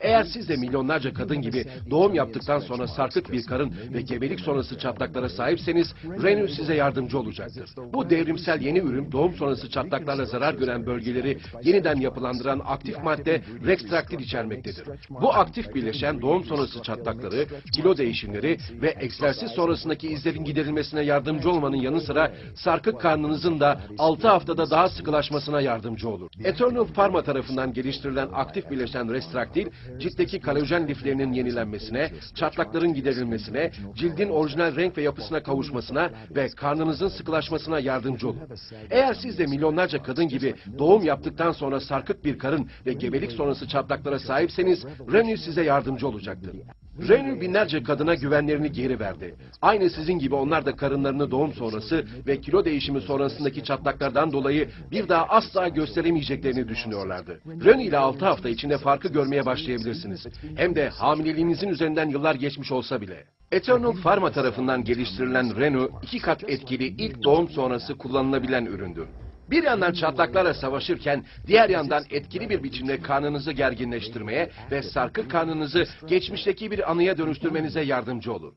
Eğer siz de milyonlarca kadın gibi doğum yaptıktan sonra sarkık bir karın ve gebelik sonrası çatlaklara sahipseniz Renew size yardımcı olacaktır. Bu devrimsel yeni ürün doğum sonrası çatlaklarla zarar gören bölgeleri yeniden yapılandıran aktif madde Rextractil içermektedir. Bu aktif bileşen doğum sonrası çatlakları, kilo değişimleri ve egzersiz sonrasındaki izlerin giderilmesine yardımcı olmanın yanı sıra sarkık karnınızın da 6 haftada daha sıkılaşmasına yardımcı olur. Eternal Pharma tarafından geliştirilen aktif bileşen Restraktil, ciltteki kolajen liflerinin yenilenmesine, çatlakların giderilmesine, cildin orijinal renk ve yapısına kavuşmasına ve karnınızın sıkılaşmasına yardımcı olur. Eğer siz de milyonlarca kadın gibi doğum yaptıktan sonra sarkık bir karın ve gebelik sonrası çatlaklara sahipseniz Renew size yardımcı olacaktır. Renew binlerce kadına güvenlerini geri verdi. Aynı sizin gibi onlar da karınlarını doğum sonrası ve kilo değişimi sonrasındaki çatlaklardan dolayı bir daha asla gösteremeyeceklerini düşünüyorlardı. Renew ile 6 hafta içinde farkı görmeye başlayabilirsiniz. Hem de hamileliğinizin üzerinden yıllar geçmiş olsa bile. Eternal Pharma tarafından geliştirilen Renew iki kat etkili ilk doğum sonrası kullanılabilen üründür. Bir yandan çatlaklarla savaşırken diğer yandan etkili bir biçimde karnınızı gerginleştirmeye ve sarkık karnınızı geçmişteki bir anıya dönüştürmenize yardımcı olur.